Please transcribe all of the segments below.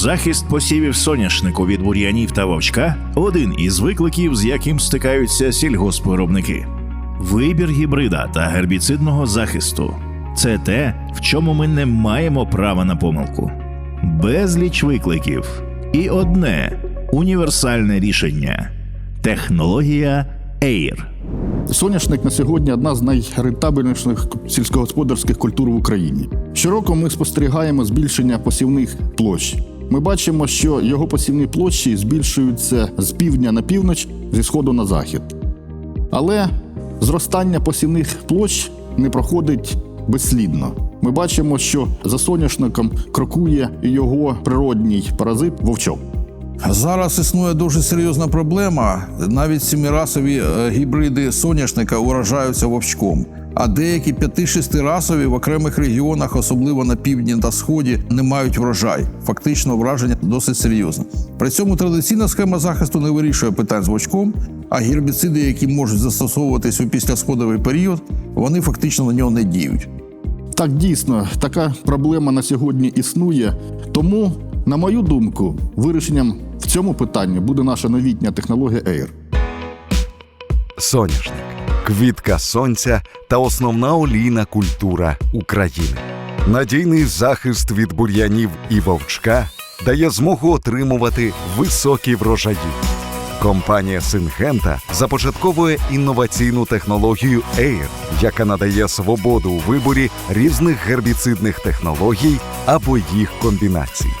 Захист посівів соняшнику від бур'янів та вовчка один із викликів, з яким стикаються сільгоспвиробники. Вибір гібрида та гербіцидного захисту це те, в чому ми не маємо права на помилку. Безліч викликів і одне універсальне рішення технологія AIR. Соняшник на сьогодні одна з найрентабельніших сільськогосподарських культур в Україні. Щороку ми спостерігаємо збільшення посівних площ. Ми бачимо, що його посівні площі збільшуються з півдня на північ, зі сходу на захід. Але зростання посівних площ не проходить безслідно. Ми бачимо, що за соняшником крокує його природній паразит вовчок. Зараз існує дуже серйозна проблема. Навіть сімирасові е, гібриди соняшника уражаються вовчком. А деякі 5-6 расові в окремих регіонах, особливо на півдні та сході, не мають врожай. Фактично, враження досить серйозне. При цьому традиційна схема захисту не вирішує питань з вовчком, а гербіциди, які можуть застосовуватись у післязходовий період, вони фактично на нього не діють. Так, дійсно, така проблема на сьогодні існує. Тому, на мою думку, вирішенням в цьому питанні буде наша новітня технологія AIR. Соняшник квітка сонця та основна олійна культура України. Надійний захист від бур'янів і вовчка дає змогу отримувати високі врожаї. Компанія Сингента започатковує інноваційну технологію AIR, яка надає свободу у виборі різних гербіцидних технологій або їх комбінацій.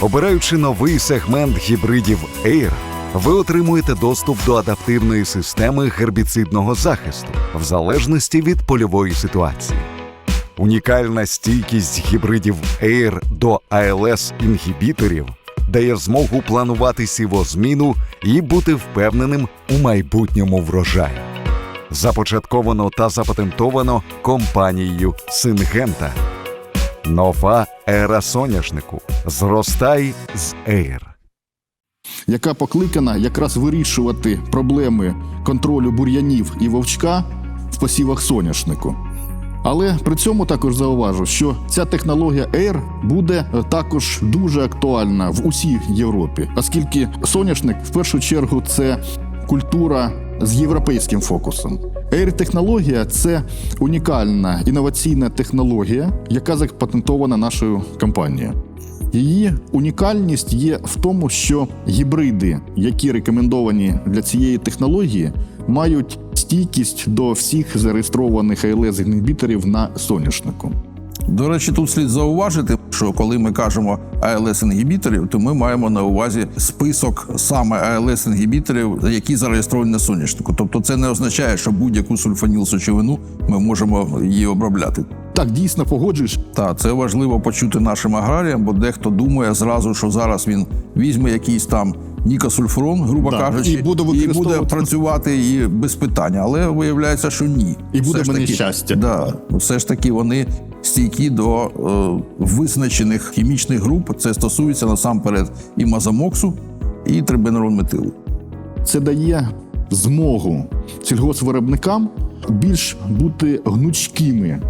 Обираючи новий сегмент гібридів AIR, ви отримуєте доступ до адаптивної системи гербіцидного захисту в залежності від польової ситуації. Унікальна стійкість гібридів AIR до АЛС інгібіторів дає змогу планувати сівозміну і бути впевненим у майбутньому врожаї. Започатковано та запатентовано компанією Сингента. Нова ера соняшнику. Зростай з AIR. Яка покликана якраз вирішувати проблеми контролю бур'янів і вовчка в посівах соняшнику. Але при цьому також зауважу, що ця технологія AIR буде також дуже актуальна в усій Європі, оскільки соняшник в першу чергу це культура з європейським фокусом. AIR-технологія це унікальна інноваційна технологія, яка запатентована нашою компанією. Її унікальність є в тому, що гібриди, які рекомендовані для цієї технології, мають стійкість до всіх зареєстрованих АЛС інгібіторів на соняшнику. До речі, тут слід зауважити, що коли ми кажемо АЛС інгібіторів, то ми маємо на увазі список саме АЛС інгібіторів, які зареєстровані на соняшнику. Тобто, це не означає, що будь-яку сульфанілсочовину ми можемо її обробляти. Так дійсно погоджуєш. Та це важливо почути нашим аграріям, бо дехто думає зразу, що зараз він візьме якийсь там нікосульфурон, грубо Да, кажучи, і буде і буде працювати і без питання. Але виявляється, що ні. І буде Все мені таки- щастя. Да, все ж таки вони стійкі до е, визначених хімічних груп. Це стосується насамперед і мазамоксу, і трибенеролметилу. Це дає змогу сільгоспвиробникам більш бути гнучкими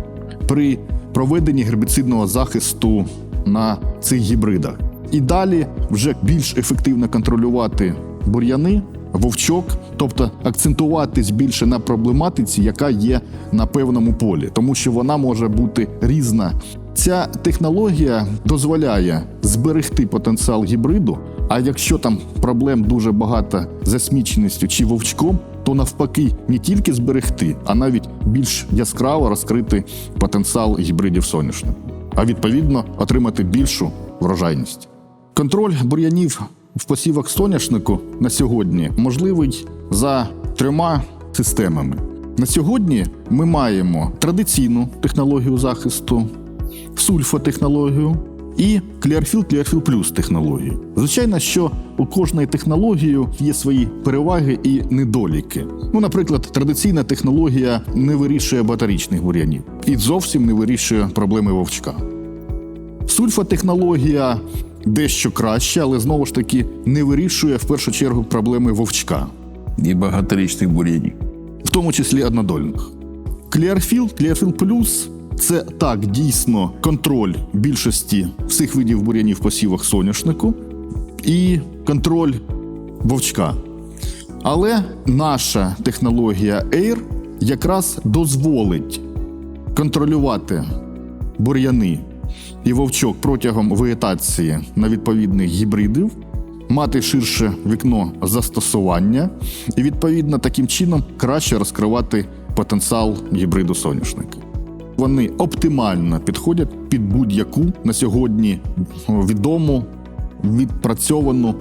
при проведенні гербіцидного захисту на цих гібридах. І далі вже більш ефективно контролювати бур'яни, вовчок, тобто акцентуватись більше на проблематиці, яка є на певному полі, тому що вона може бути різна. Ця технологія дозволяє зберегти потенціал гібриду. А якщо там проблем дуже багато засміченістю чи вовчком, то навпаки не тільки зберегти, а навіть більш яскраво розкрити потенціал гібридів соняшнику, а відповідно отримати більшу врожайність. Контроль бур'янів в посівах соняшнику на сьогодні можливий за трьома системами. На сьогодні ми маємо традиційну технологію захисту, сульфотехнологію і Clearfield Clearfield Plus технологію. Звичайно, що у кожної технології є свої переваги і недоліки. Ну, наприклад, традиційна технологія не вирішує батарічних бур'янів і зовсім не вирішує проблеми вовчка. Сульфотехнологія дещо краща, але знову ж таки не вирішує в першу чергу проблеми вовчка, І багаторічних бур'янів. в тому числі однодольних. Clearfield, Clearfield Plus Це так дійсно контроль більшості всіх видів бур'янів в посівах соняшнику і контроль вовчка. Але наша технологія AIR якраз дозволить контролювати бур'яни і вовчок протягом вегетації на відповідних гібридів, мати ширше вікно застосування і, відповідно, таким чином краще розкривати потенціал гібриду соняшника. Вони оптимально підходять під будь-яку на сьогодні відому відпрацьовану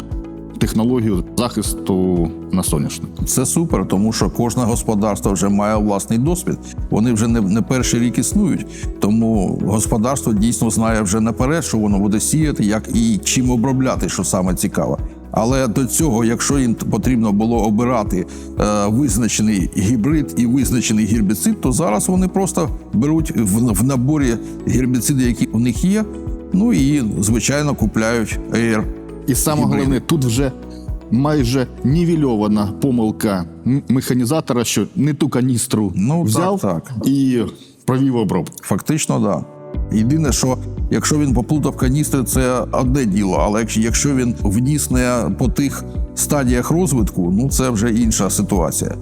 технологію захисту на соняшнику. Це супер, тому що кожне господарство вже має власний досвід. Вони вже не, не перший рік існують. Тому господарство дійсно знає вже наперед, що воно буде сіяти, як і чим обробляти, що саме цікаво. Але до цього, якщо їм потрібно було обирати е, визначений гібрид і визначений гербіцид, то зараз вони просто беруть в, в наборі гербіциди, які у них є. Ну і звичайно купляють Air. І саме головне, тут вже майже нівельована помилка механізатора, що не ту каністру Ну, взяв так. і провів обробку. Фактично, так. Да. Єдине, що якщо він поплутав каністри, це одне діло. Але якщо він вніс не по тих стадіях розвитку, ну це вже інша ситуація.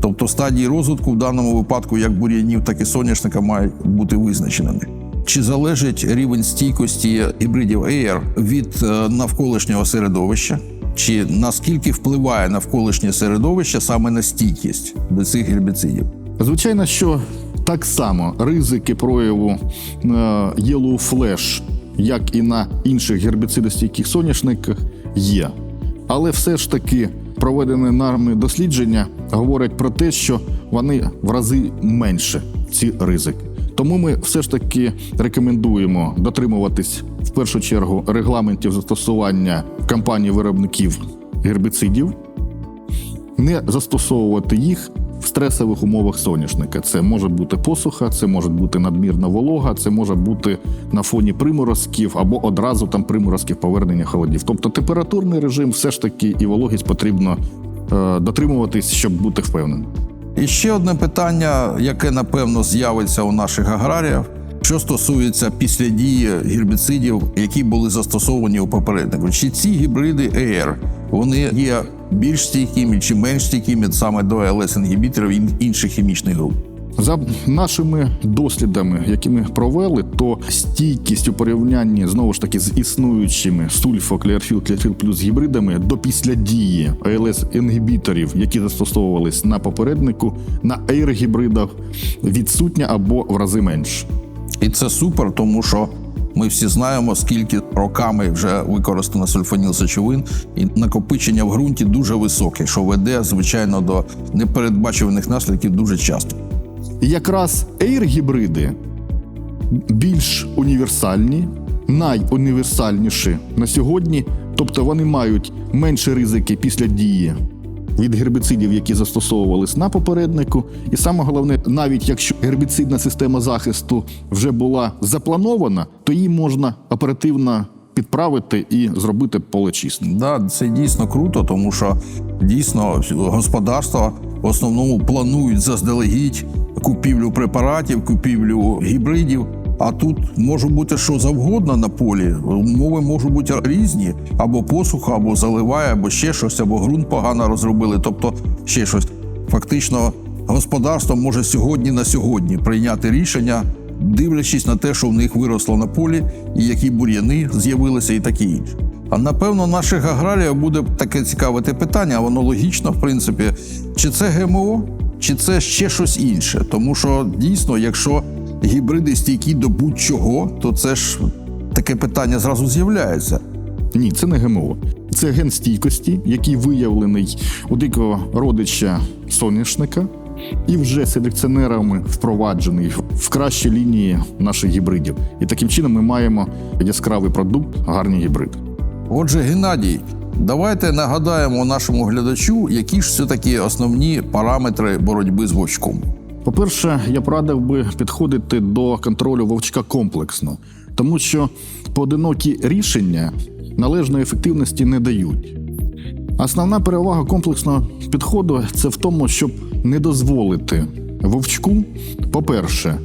Тобто стадії розвитку в даному випадку, як бур'янів, так і соняшника, мають бути визначеними. Чи залежить рівень стійкості гібридів Air від е, навколишнього середовища? Чи наскільки впливає навколишнє середовище саме на стійкість до цих гербіцидів? Звичайно, що так само ризики прояву е, Yellow Flash, як і на інших гербіцидостійких соняшниках, є. Але все ж таки проведене нами дослідження говорять про те, що вони в рази менше ці ризики. Тому ми все ж таки рекомендуємо дотримуватись в першу чергу регламентів застосування компаній виробників гербіцидів, не застосовувати їх в стресових умовах соняшника. Це може бути посуха, це може бути надмірна волога, це може бути на фоні приморозків або одразу там приморозків повернення холодів. Тобто температурний режим все ж таки і вологість потрібно е, дотримуватись, щоб бути впевненим. І ще одне питання, яке напевно з'явиться у наших аграріїв, що стосується після дії гербіцидів, які були застосовані у попереднику. Чи ці гібриди ЕР вони є більш стійкими чи менш стійкими саме до ЛС-інгібіторів і інших хімічних груп? За нашими дослідами, які ми провели, то стійкість у порівнянні знову ж таки з існуючими сульфо, клеарфіл плюс гібридами до після дії АЛС інгібіторів, які застосовувались на попереднику, на air гібридах відсутня або в рази менше. І це супер, тому що ми всі знаємо, скільки роками вже використано сульфаніл сечовин, і накопичення в ґрунті дуже високе, що веде, звичайно, до непередбачуваних наслідків дуже часто. Якраз air гібриди більш універсальні, найуніверсальніші на сьогодні, тобто вони мають менші ризики після дії від гербіцидів, які застосовувались на попереднику. І саме головне, навіть якщо гербіцидна система захисту вже була запланована, то її можна оперативно підправити і зробити поле чистим. Да, це дійсно круто, тому що дійсно господарства в основному планують заздалегідь купівлю препаратів, купівлю гібридів. А тут може бути що завгодно на полі. Умови можуть бути різні, або посуха, або заливає, або ще щось, або ґрунт погано розробили, тобто ще щось. Фактично, господарство може сьогодні на сьогодні прийняти рішення, дивлячись на те, що в них виросло на полі, і які бур'яни з'явилися, і таке інше. А напевно, наших аграріїв буде таке цікаве питання, воно логічно, в принципі, чи це ГМО, чи це ще щось інше. Тому що дійсно, якщо гібриди стійкі до будь-чого, то це ж таке питання зразу з'являється. Ні, це не ГМО. Це ген стійкості, який виявлений у дикого родича соняшника, і вже селекціонерами впроваджений в кращі лінії наших гібридів. І таким чином ми маємо яскравий продукт, гарні гібриди. Отже, Геннадій, давайте нагадаємо нашому глядачу, які ж все-таки основні параметри боротьби з вовчком. По-перше, я б радив би підходити до контролю вовчка комплексно, тому що поодинокі рішення належної ефективності не дають. Основна перевага комплексного підходу це в тому, щоб не дозволити вовчку, по-перше,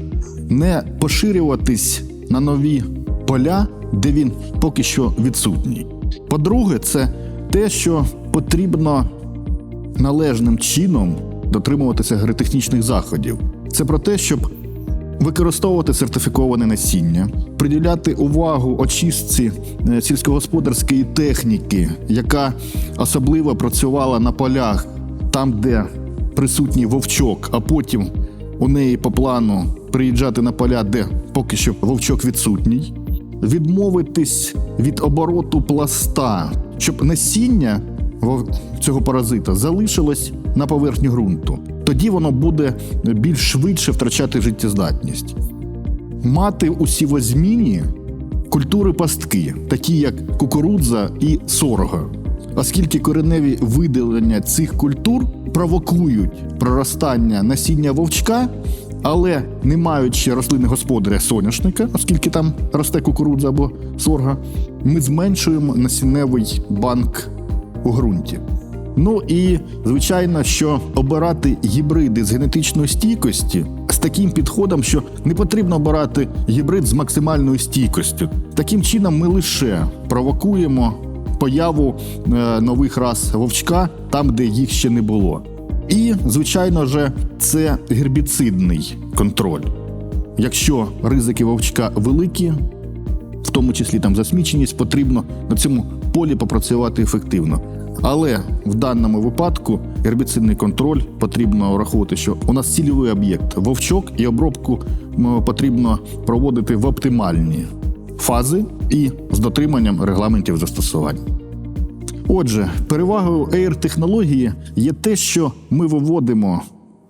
не поширюватись на нові поля, де він поки що відсутній. По-друге, це те, що потрібно належним чином дотримуватися агротехнічних заходів. Це про те, щоб використовувати сертифіковане насіння, приділяти увагу очистці е, сільськогосподарської техніки, яка особливо працювала на полях, там, де присутній вовчок, а потім у неї по плану приїжджати на поля, де поки що вовчок відсутній, відмовитись від обороту пласта, щоб насіння цього паразита залишилось на поверхні ґрунту. Тоді воно буде більш швидше втрачати життєздатність. Мати у сівозміні культури пастки, такі як кукурудза і сорга, оскільки кореневі виділення цих культур провокують проростання насіння вовчка, але не маючи рослини господаря соняшника, оскільки там росте кукурудза або сорга, ми зменшуємо насінневий банк у ґрунті. Ну і звичайно, що обирати гібриди з генетичної стійкості з таким підходом, що не потрібно обирати гібрид з максимальною стійкістю. Таким чином, ми лише провокуємо появу е, нових рас вовчка там, де їх ще не було. І, звичайно ж, це гербіцидний контроль. Якщо ризики вовчка великі, в тому числі там засміченість, потрібно на цьому полі попрацювати ефективно. Але в даному випадку гербіцидний контроль потрібно враховувати, що у нас цільовий об'єкт вовчок, і обробку потрібно проводити в оптимальні фази і з дотриманням регламентів застосування. Отже, перевагою air технології є те, що ми виводимо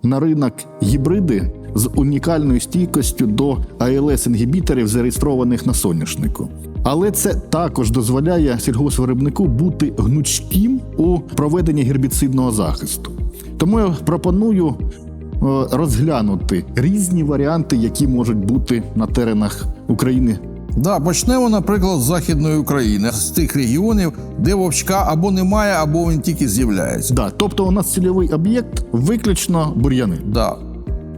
на ринок гібриди з унікальною стійкістю до АЛС інгібіторів, зареєстрованих на соняшнику. Але це також дозволяє сільгоспвиробнику бути гнучким у проведенні гербіцидного захисту. Тому я пропоную е, розглянути різні варіанти, які можуть бути на теренах України Да, почнемо, наприклад, з Західної України, з тих регіонів, де вовчка або немає, або він тільки з'являється. Да, тобто у нас цільовий об'єкт виключно бур'яни. Да.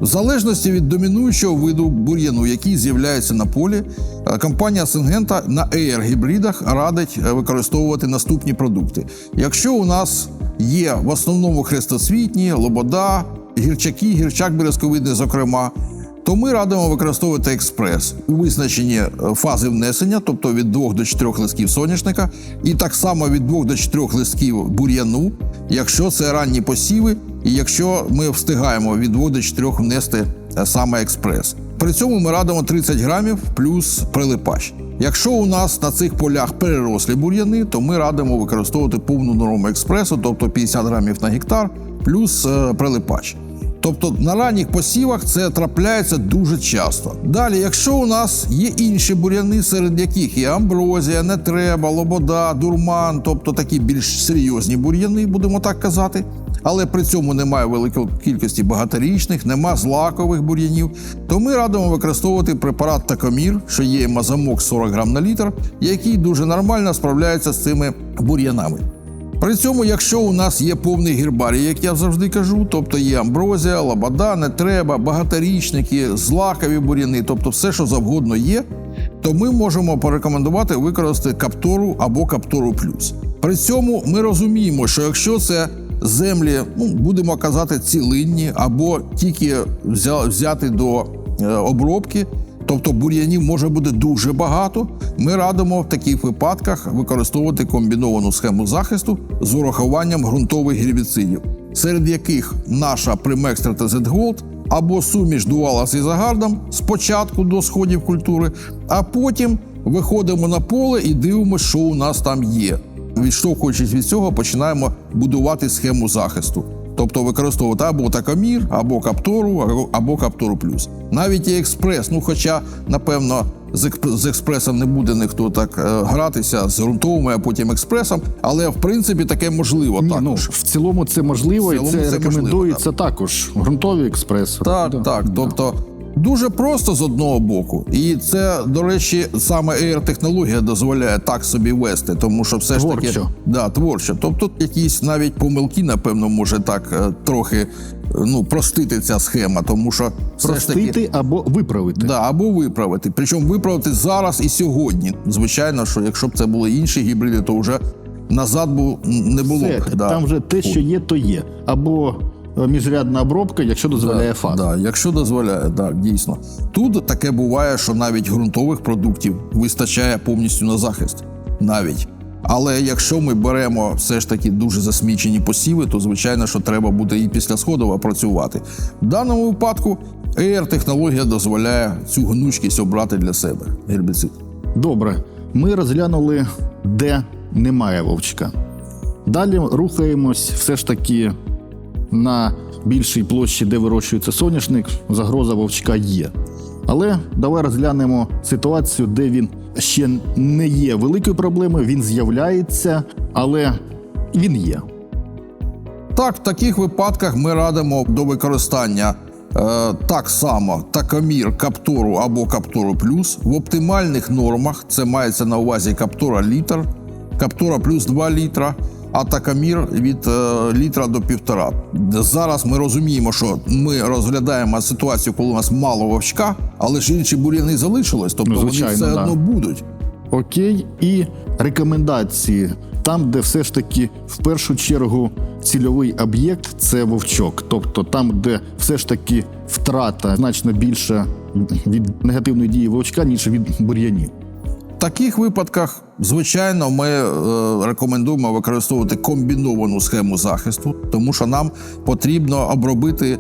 В залежності від домінуючого виду бур'яну, який з'являється на полі, е, компанія Сингента на air гібридах радить е, використовувати наступні продукти. Якщо у нас є в основному хрестоцвітні, лобода, гірчаки, гірчак березковидний, зокрема, то ми радимо використовувати експрес у визначенні е, фази внесення, тобто від 2 до 4 листків соняшника, і так само від 2 до 4 листків бур'яну, якщо це ранні посіви, і якщо ми встигаємо від 2 до 4 внести е, саме експрес. При цьому ми радимо 30 грамів плюс прилипач. Якщо у нас на цих полях перерослі бур'яни, то ми радимо використовувати повну норму експресу, тобто 50 грамів на гектар, плюс е, прилипач. Тобто на ранніх посівах це трапляється дуже часто. Далі, якщо у нас є інші бур'яни, серед яких є амброзія, нетреба, лобода, дурман, тобто такі більш серйозні бур'яни, будемо так казати. Але при цьому немає великої кількості багаторічних, нема злакових бур'янів, то ми радимо використовувати препарат Такомір, що є мазамок 40 грам на літр, який дуже нормально справляється з цими бур'янами. При цьому, якщо у нас є повний гербарій, як я завжди кажу, тобто є амброзія, лабада, нетреба, багаторічники, злакові бур'яни, тобто все, що завгодно є, то ми можемо порекомендувати використати каптору або каптору плюс. При цьому ми розуміємо, що якщо це землі, ну будемо казати, цілинні або тільки взя- взяти до е, обробки, Тобто бур'янів може бути дуже багато. Ми радимо в таких випадках використовувати комбіновану схему захисту з урахуванням ґрунтових гербіцидів, серед яких наша Primextra та Z-Gold або суміш дуала з ізогардом спочатку до сходів культури, а потім виходимо на поле і дивимося, що у нас там є. Відштовхуючись від цього, починаємо будувати схему захисту. Тобто використовувати або такомір, або каптору, або- каптору плюс. Навіть і експрес. Ну, хоча, напевно, з, експ- з експресом не буде ніхто так е, гратися з ґрунтовими, а потім експресом, але в принципі таке можливо Ні, також. ну, в цілому це можливо, В цілому і це, це рекомендується також. Грунтові експрес. Так, Да. так. Тобто Дуже просто з одного боку, і це, до речі, саме AR-технологія дозволяє так собі вести, тому що все ж таки да, творчо. Тобто якісь навіть помилки, напевно, може так е, трохи е, ну, простити ця схема, тому що все ж таки Простити або виправити. Да, або виправити. Причому виправити зараз і сьогодні. Звичайно, що якщо б це були інші гібриди, то вже назад бу не було Все, б. Да. Там вже те, що є, то є. Або міжрядна обробка, якщо дозволяє фаз. Да, якщо дозволяє, так, дійсно. Тут таке буває, що навіть ґрунтових продуктів вистачає повністю на захист. Навіть. Але якщо ми беремо все ж таки дуже засмічені посіви, то звичайно, що треба буде і після сходова працювати. В даному випадку AR-технологія дозволяє цю гнучкість обрати для себе гербіцид. Добре, ми розглянули, де немає вовчка. Далі рухаємось все ж таки на більшій площі, де вирощується соняшник, загроза вовчка є. Але давай розглянемо ситуацію, де він ще не є великою проблемою, він з'являється, але він є. Так, в таких випадках ми радимо до використання е, так само такомір каптуру або каптуру плюс в оптимальних нормах. Це мається на увазі каптура літр, каптура плюс 2 літра, а такомір від е, літра до півтора. Зараз ми розуміємо, що ми розглядаємо ситуацію, коли у нас мало вовчка, але ж інші бур'яни залишились, тобто Ну, звичайно, вони все да. одно будуть. Окей, і рекомендації там, де все ж таки в першу чергу цільовий об'єкт це вовчок. Тобто там, де все ж таки втрата значно більша від негативної дії вовчка, ніж від бур'янів. В таких випадках, звичайно, ми е, рекомендуємо використовувати комбіновану схему захисту, тому що нам потрібно обробити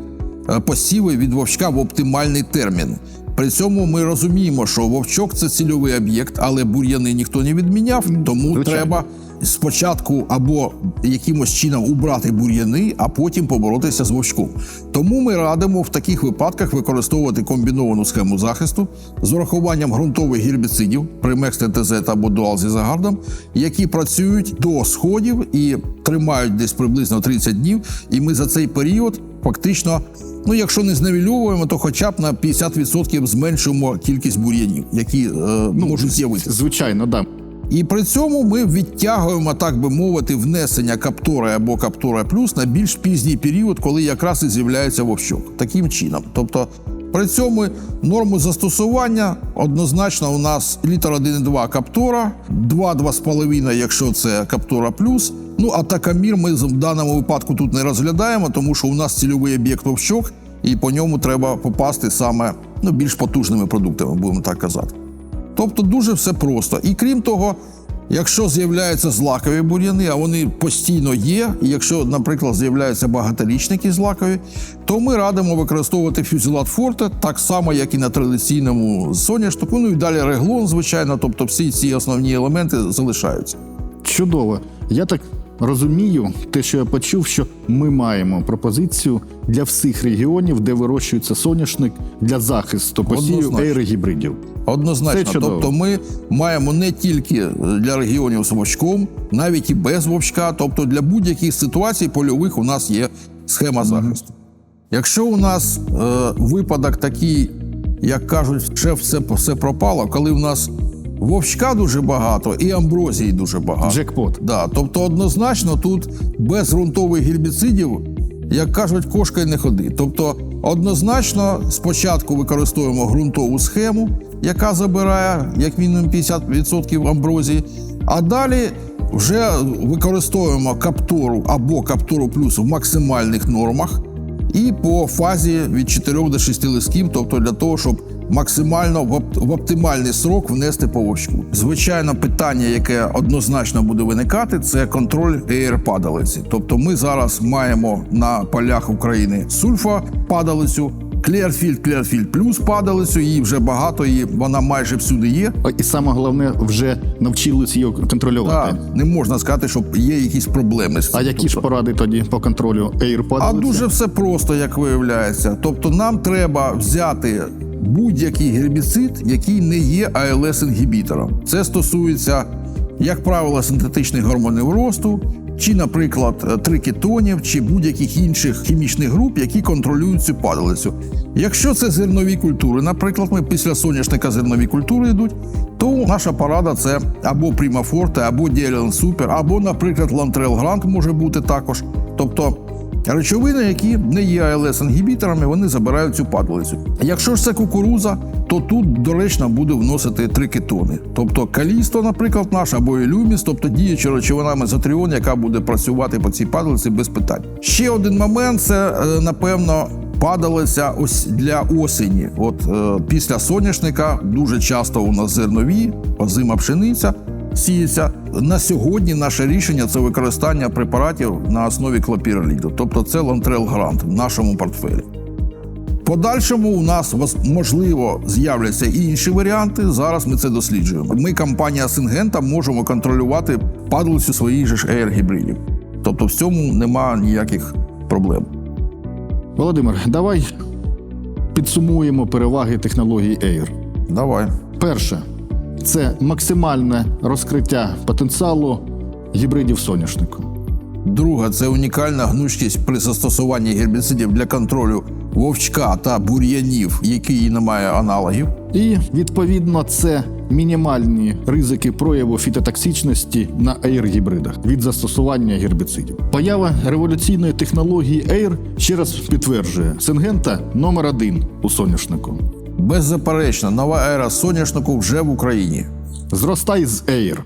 е, посіви від вовчка в оптимальний термін. При цьому ми розуміємо, що вовчок це цільовий об'єкт, але бур'яни ніхто не відміняв, тому Звичайно. треба спочатку або якимось чином убрати бур'яни, а потім поборотися з вовчком. Тому ми радимо в таких випадках використовувати комбіновану схему захисту з урахуванням ґрунтових гербіцидів Примекс ТТЗ або Дуал зі загардом, які працюють до сходів і тримають десь приблизно 30 днів. І ми за цей період фактично. Ну, якщо не зневільовуємо, то хоча б на 50% зменшуємо кількість бур'янів, які е, можуть з'явитися. Звичайно, да. І при цьому ми відтягуємо, так би мовити, внесення каптори або каптора плюс на більш пізній період, коли якраз і з'являється вовчок. Таким чином. Тобто, при цьому норму застосування однозначно у нас літр 1,2 каптора, 2-2,5, якщо це каптора плюс. Ну а такамір ми в даному випадку тут не розглядаємо, тому що у нас цільовий об'єкт вовчок, і по ньому треба попасти саме ну, більш потужними продуктами, будемо так казати. Тобто дуже все просто. І крім того, якщо з'являються злакові бур'яни, а вони постійно є, і якщо, наприклад, з'являються багаторічники злакові, то ми радимо використовувати фюзелат форте так само, як і на традиційному соняшнику. Ну і далі реглон, звичайно, тобто всі ці основні елементи залишаються. Чудово. Я так розумію, те, що я почув, що ми маємо пропозицію для всіх регіонів, де вирощується соняшник для захисту посівів Однозначно. ейрогібридів. Однозначно, тобто ми маємо не тільки для регіонів з вовчком, навіть і без вовчка. Тобто для будь-яких ситуацій польових у нас є схема захисту. Якщо у нас е, випадок такий, як кажуть, ще все, все пропало, коли у нас вовчка дуже багато і амброзії дуже багато. Джекпот. Да, тобто однозначно тут без ґрунтових гербіцидів, як кажуть, кошка й не ходи. Тобто, однозначно спочатку використовуємо ґрунтову схему, яка забирає як мінімум 50% амброзії, а далі вже використовуємо каптуру або каптуру плюс в максимальних нормах і по фазі від 4 до 6 листків, тобто для того, щоб максимально в, оп- в оптимальний срок внести повочку. Звичайно, питання, яке однозначно буде виникати, це контроль ЕР падалиці. Тобто, ми зараз маємо на полях України сульфа падалицю. Клерфільд, Клерфільд плюс падалицю, її вже багато, і вона майже всюди є. І саме головне, вже навчились її контролювати. Так, не можна сказати, що є якісь проблеми з цим. А які ж Тобто- поради тоді по контролю А дуже все просто, як виявляється. Тобто, нам треба взяти будь-який гербіцид, який не є АЛС-інгібітором. Це стосується, як правило, синтетичних гормонів росту, чи, наприклад, е, трикетонів, чи будь-яких інших хімічних груп, які контролюють цю падалицю. Якщо це зернові культури, наприклад, ми після соняшника зернові культури йдуть, то наша порада це або Примафорте, або Діален Супер, або, наприклад, Лантрел Грант може бути також. Тобто речовини, які не є АЛС-інгібіторами, вони забирають цю падалицю. Якщо ж це кукуруза, то тут доречно буде вносити три кетони. Тобто калісто, наприклад, наш або ілюміс, тобто діюча речовина мезотріон, яка буде працювати по цій падалиці без питань. Ще один момент це е, напевно. Падалиця ось для осені. От е, після соняшника дуже часто у нас зернові, озима пшениця сіється. На сьогодні наше рішення це використання препаратів на основі клопіроліду. Тобто це Лантрел Грант в нашому портфелі. Подальшому у нас можливо з'являться і інші варіанти. Зараз ми це досліджуємо. Ми, компанія Сингента, можемо контролювати падалицю своїх же ж гібридів. Тобто в цьому нема ніяких проблем. Володимир, давай підсумуємо переваги технології AIR. Давай. Перше, це максимальне розкриття потенціалу гібридів соняшнику. Друга це унікальна гнучкість при застосуванні гербіцидів для контролю вовчка та бур'янів, які не має аналогів. І відповідно це мінімальні ризики прояву фітотоксичності на AIR-гібридах від застосування гербіцидів. Поява революційної технології AIR ще раз підтверджує Сингента номер один у соняшнику. Беззаперечно, нова ера соняшнику вже в Україні. Зростай з AIR.